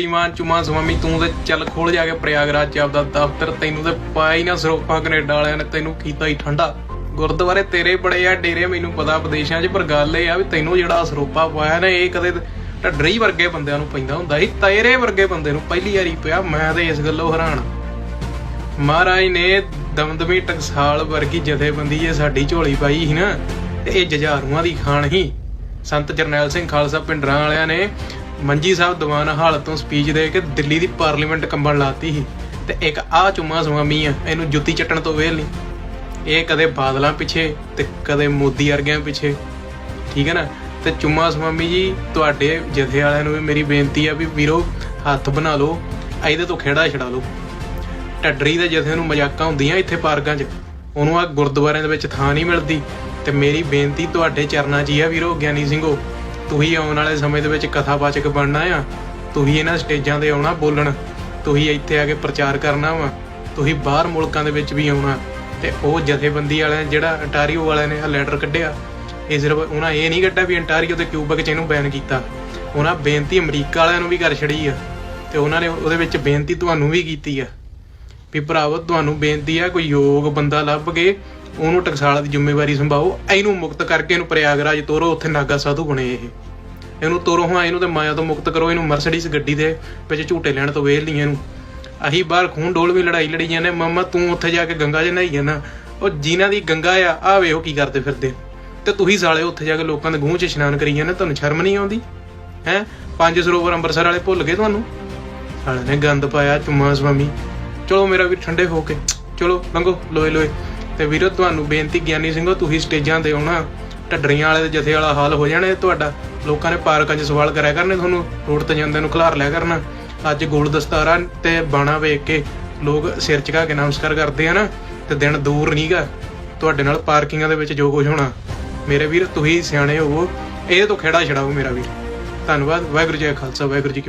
ਇਮਾਨ ਚੁਮਾ ਸਵਾਮੀ, ਤੂੰ ਤੇ ਚੱਲ ਖੋਲ ਜਾ ਕੇ ਪ੍ਰਯਾਗਰਾਜ ਚ ਆਪਦਾ ਦਫ਼ਤਰ ਤੈਨੂੰ ਤੇ ਪਾਇਆ ਹੀ ਨਾ ਸਰੋਪਾ ਕੈਨੇਡਾ ਵਾਲਿਆਂ ਨੇ, ਤੈਨੂੰ ਕੀਤਾ ਹੀ ਠੰਡਾ। ਗੁਰਦੁਆਰੇ ਤੇਰੇ ਬੜੇ ਆ, ਡੇਰੇ ਮੈਨੂੰ ਪਤਾ ਵਿਦੇਸ਼ਾਂ 'ਚ, ਪਰ ਗੱਲ ਇਹ ਆ ਵੀ ਤੈਨੂੰ ਜਿਹੜਾ ਸਰੋਪਾ ਪਾਇਆ ਨਾ, ਇਹ ਕਦੇ ਢੱਡਰੀ ਵਰਗੇ ਬੰਦਿਆਂ ਨੂੰ ਪੈਂਦਾ ਹੁੰਦਾ ਸੀ, ਤੇਰੇ ਵਰਗੇ ਬੰਦੇ ਨੂੰ ਪਹਿਲੀ ਵਾਰੀ ਪਿਆ, ਮੈਂ ਤੇ ਇਸ ਗੱਲੋਂ ਹੈਰਾਨ। ਮਹਾਰਾਜ ਨੇ ਦਮਦਮੀ ਟਕਸਾਲ ਵਰਗੀ ਜਥੇਬੰਦੀ ਇਹ ਸਾਡੀ ਝੋਲੀ ਪਾਈ ਸੀ ਨਾ, ਤੇ ਇਹ ਜਜਾਰੂਆਂ ਦੀ ਖਾਣ ਹੀ ਸੰਤ ਜਰਨੈਲ ਸਿੰਘ ਖਾਲਸਾ ਪਿੰਡਰਾਂ ਵਾਲਿਆਂ ਨੇ ਮੰਜੀ ਸਾਹਿਬ ਦੀਵਾਨ ਹਾਲਤ ਤੋਂ ਸਪੀਚ ਦੇ ਕੇ ਦਿੱਲੀ ਦੀ ਪਾਰਲੀਮੈਂਟ ਕੰਬਣ ਲਾਤੀ ਸੀ ਤੇ ਇੱਕ ਆ ਚੁੰਮਾ ਸੁਆਮੀ ਆ, ਇਹਨੂੰ ਜੁੱਤੀ ਚੱਟਣ ਤੋਂ ਵੇਲ ਨਹੀਂ। ਇਹ ਕਦੇ ਬਾਦਲਾਂ ਪਿੱਛੇ ਤੇ ਕਦੇ ਮੋਦੀ ਵਰਗਿਆਂ ਪਿੱਛੇ। ਠੀਕ ਹੈ ਨਾ? ਤੇ ਚੁੰਮਾ ਸਵਾਮੀ ਜੀ, ਤੁਹਾਡੇ ਜਥੇ ਵਾਲਿਆਂ ਨੂੰ ਵੀ ਮੇਰੀ ਬੇਨਤੀ ਆ ਵੀ ਵੀਰੋ, ਹੱਥ ਬਣਾ ਲਓ, ਇਹਦੇ ਤੋਂ ਖੇੜਾ ਛਡਾ ਲਓ। ਢੱਡਰੀ ਦੇ ਜਥੇ ਨੂੰ ਮਜ਼ਾਕਾਂ ਹੁੰਦੀਆਂ ਇੱਥੇ ਪਾਰਕਾਂ 'ਚ। ਉਹਨੂੰ ਆ ਗੁਰਦੁਆਰਿਆਂ ਦੇ ਵਿੱਚ ਥਾਂ ਨਹੀਂ ਮਿਲਦੀ। ਤੇ ਮੇਰੀ ਬੇਨਤੀ ਤੁਹਾਡੇ ਚਰਨਾਂ 'ਚ ਹੀ ਆ ਵੀਰੋ, ਗਿਆਨੀ ਸਿੰਘੋ। ਤੁਸੀਂ ਆਉਣ ਵਾਲੇ ਸਮੇਂ ਦੇ ਵਿੱਚ ਕਥਾਵਾਚਕ ਬਣਨਾ ਆ। ਤੁਸੀਂ ਇਹਨਾਂ ਸਟੇਜਾਂ ਤੇ ਆਉਣਾ ਬੋਲਣ। ਤੁਸੀਂ ਇੱਥੇ ਆ ਕੇ ਪ੍ਰਚਾਰ ਕਰਨਾ ਵਾ। ਤੁਸੀਂ ਬਾਹਰ ਮੁਲਕਾਂ ਦੇ ਵਿੱਚ ਵੀ ਆਉਣਾ। ਤੇ ਉਹ ਜਥੇਬੰਦੀ ਵਾਲਿਆਂ ਜਿਹੜਾ ਅੰਟਾਰੀਓ ਵਾਲਿਆਂ ਨੇ ਲੈਟਰ ਕੱਢਿਆ, ਇਹ ਸਿਰਫ ਉਹਨਾਂ ਇਹ ਨਹੀਂ ਕੱਢਿਆ ਵੀ ਅੰਟਾਰੀਓ ਤੇ ਕਿਊਬਕ 'ਚ ਇਹਨੂੰ ਬੈਨ ਕੀਤਾ। ਉਹਨਾਂ ਬੇਨਤੀ ਅਮਰੀਕਾ ਵਾਲਿਆਂ ਨੂੰ ਵੀ ਕਰ ਛੜੀ ਆ। ਤੇ ਉਹਨਾਂ ਨੇ ਉਹਦੇ ਵਿੱਚ ਬੇਨਤੀ ਤੁਹਾਨੂੰ ਵੀ ਕੀਤੀ ਆ। ਵੀ ਭਰਾਵੋ, ਤੁਹਾਨੂੰ ਬੇਨਤੀ ਆ, ਕੋਈ ਯੋਗ ਬੰਦਾ ਲੱਭ ਕੇ ਉਹਨੂੰ ਟਕਸਾਲ ਦੀ ਜ਼ਿੰਮੇਵਾਰੀ ਸੰਭਾਓ ਇਹਨੂੰ ਮੁਕਤ ਕਰਕੇ ਇਹਨੂੰ ਪ੍ਰਯਾਗਰਾਜ ਤੋਰੋ, ਉੱਥੇ ਨਾਗਾ ਸਾਧੂ ਬਣੇ ਇਹ। ਇਹਨੂੰ ਤੋਰੋ, ਹਾਂ, ਇਹਨੂੰ ਤੇ ਮਾਇਆ ਤੋਂ ਮੁਕਤ ਕਰੋ, ਇਹਨੂੰ ਮਰਸੀਡੀਜ਼ ਗੱਡੀ ਦੇ ਵਿੱਚ ਝੂਟੇ ਲੈਣ ਤੋਂ ਵੇਲ ਨਹੀਂ ਇਹਨੂੰ। ਅਹੀਂ ਬਾਹਰ ਖੂਨ ਡੋਲ ਲੜਾਈ ਲੜੀ ਜਾਂਦੇ, ਮਾਮਾ, ਤੂੰ ਉੱਥੇ ਜਾ ਕੇ ਗੰਗਾ 'ਚ ਨਹਾਈ ਜਾਂਦਾ। ਉਹ ਜਿਨ੍ਹਾਂ ਦੀ ਗੰਗਾ ਆ ਆ ਵੇਖੋ ਕੀ ਕਰਦੇ ਫਿਰਦੇ। ਤੇ ਤੁਸੀਂ ਸਾਲੇ ਉੱਥੇ ਜਾ ਕੇ ਲੋਕਾਂ ਦੇ ਗੂੰਹ 'ਚ ਇਸ਼ਨਾਨ ਕਰੀ ਜਾਂਦੇ, ਤੁਹਾਨੂੰ ਸ਼ਰਮ ਨਹੀਂ ਆਉਂਦੀ? ਹੈ? ਪੰਜ ਸਰੋਵਰ ਅੰਮ੍ਰਿਤਸਰ ਵਾਲੇ ਭੁੱਲ ਗਏ ਤੁਹਾਨੂੰ? ਸਾਲੇ ਨੇ ਗੰਦ ਪਾਇਆ, ਚੁੰਮਾ ਸਵਾਮੀ। ਚਲੋ ਮੇਰਾ ਵੀ ਠੰਡੇ ਹੋ ਕੇ, ਚਲੋ ਲੰਘੋ, ਲੋਏ ਲੋਏ। ਤੇ ਵੀਰੋ, ਤੁਹਾਨੂੰ ਬੇਨਤੀ ਗਿਆਨੀ ਸਿੰਘੋ, ਤੁਸੀਂ ਸਟੇਜਾਂ ਤੇ ਆਉਣਾ। ਢੱਡਰੀਆਂ ਵਾਲੇ ਦੇ ਜਥੇ ਵਾਲਾ ਹਾਲ ਹੋ ਜਾਣਾ ਤੁਹਾਡਾ। ਲੋਕਾਂ ਨੇ ਪਾਰਕਾਂ 'ਚ ਸਵਾਲ ਕਰਿਆ ਕਰਨੇ, ਤੁਹਾਨੂੰ ਰੋਡ ਤੇ ਜਾਂਦੇ ਨੂੰ ਖਿਲਾਰ ਲਿਆ ਕਰਨਾ। ਅੱਜ ਗੋਲ ਦਸਤਾਰਾ ਤੇ ਬਾਣਾ ਵੇਖ ਕੇ ਲੋਕ ਸਿਰ ਝੁਕਾ ਕੇ ਨਮਸਕਾਰ ਕਰਦੇ ਆ ਨਾ, ਤੇ ਦਿਨ ਦੂਰ ਨਹੀਂਗਾ ਤੁਹਾਡੇ ਨਾਲ ਪਾਰਕਿੰਗਾਂ ਦੇ ਵਿੱਚ ਜੋ ਕੁਝ ਹੋਣਾ। ਮੇਰੇ ਵੀਰ, ਤੁਸੀਂ ਸਿਆਣੇ ਹੋਵੋ। ਇਹ ਤੋਂ ਖੇੜਾ ਛਡਾਓ ਮੇਰਾ ਵੀਰ। ਧੰਨਵਾਦ। ਵਾਹਿਗੁਰੂ ਜੀ ਕਾ ਖਾਲਸਾ, ਵਾਹਿਗੁਰੂ ਜੀ ਕੀ